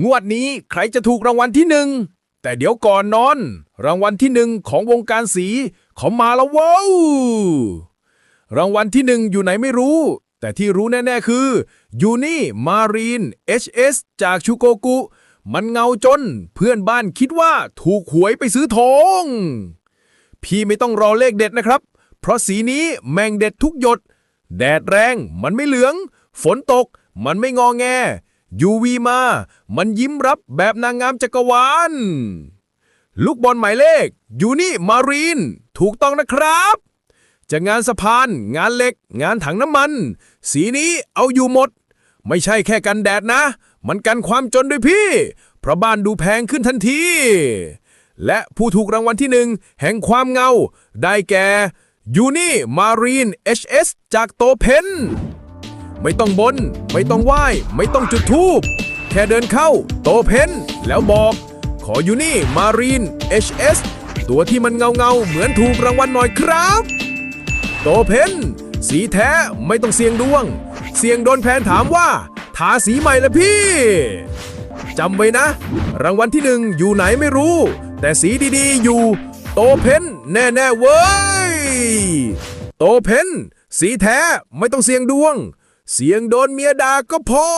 งวดนี้ใครจะถูกรางวัลที่หนึ่ง แต่เดี๋ยวก่อนนอน รางวัลที่หนึ่งของวงการสีเขามาแล้วว้าวรางวัลที่หนึ่งอยู่ไหนไม่รู้ แต่ที่รู้แน่ๆคือ ยูนี่มารีน HS จากชูโกกุ มันเงาจน เพื่อนบ้านคิดว่าถูกหวยไปซื้อทองพี่ไม่ต้องรอเลขเด็ดนะครับ เพราะสีนี้แมงเด็ดทุกหยด แดดแรงมันไม่เหลือง ฝนตกมันไม่งอแง ยูวีมา มันยิ้มรับแบบนางงามจักรวาล ลูกบอลหมายเลข ยูนี่มารีน ถูกต้องนะครับ จะงานสะพาน งานเหล็ก งานถังน้ำมัน สีนี้เอาอยู่หมด ไม่ใช่แค่กันแดดนะ มันกันความจนด้วยพี่ เพราะบ้านดูแพงขึ้นทันที และผู้ถูกรางวัลที่หนึ่งแห่งความเงา ได้แก่ยูนี่มารีน HS จากโตเพน ไม่ต้องบน ไม่ต้องไหว้ ไม่ต้องจุดธูป แค่เดินเข้า โตเพนแล้วบอก ขออยู่นี่มารีน HS ตัวที่มันเงาเงาเหมือนถูกรางวัลหน่อยครับ โตเพนสีแท้ไม่ต้องเสี่ยงดวง เสี่ยงโดนแพนถามว่า ทาสีใหม่ละพี่จำไว้นะ รางวัลที่หนึ่งอยู่ไหนไม่รู้ แต่สีดีๆ อยู่ โตเพนแน่ๆเว้ย โตเพนสีแท้ไม่ต้องเสี่ยงดวง เสียงโดนเมียด่าก็พอ